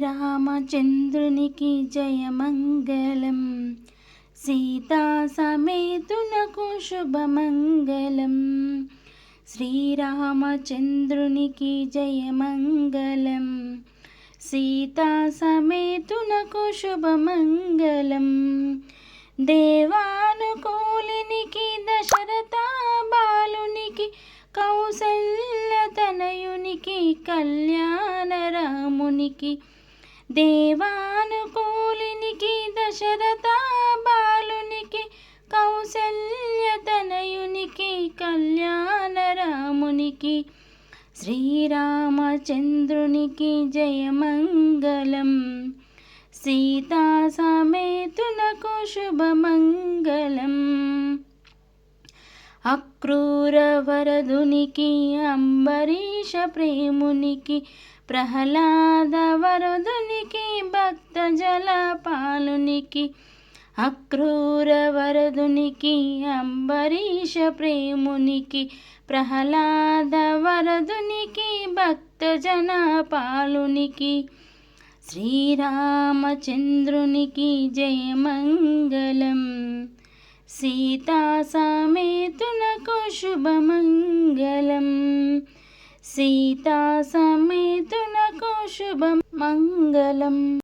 శ్రీరామచంద్రునికి జయమంగళం. సీతా సమేతునకు శుభమంగళం. శ్రీరామచంద్రునికి జయమంగళం. సీతా సమేతునకు శుభమంగళం. దేవానుకూలినికి దశరథ బాలునికి కౌసల్య తనయునికి కళ్యాణ రామునికి దేవానుకూలినికి దశరథ బాలునికి కౌసల్యతనయునికి కళ్యాణరామునికి శ్రీరామచంద్రునికి జయమంగళం. సీతా సమేతునకు శుభమంగళం. అక్రూర వరదునికి అంబరీష ప్రేమునికి ప్రహ్లాద వరదునికి భక్త జలపాలునికి అక్రూర వరదునికి అంబరీష ప్రేమునికి ప్రహ్లాద వరదునికి భక్త జనపాలునికి శ్రీరామచంద్రునికి జయమంగళం. सीता समे तु न कुशुभमङ्गलम्। सीता समे न कुशुभं मङ्गलम्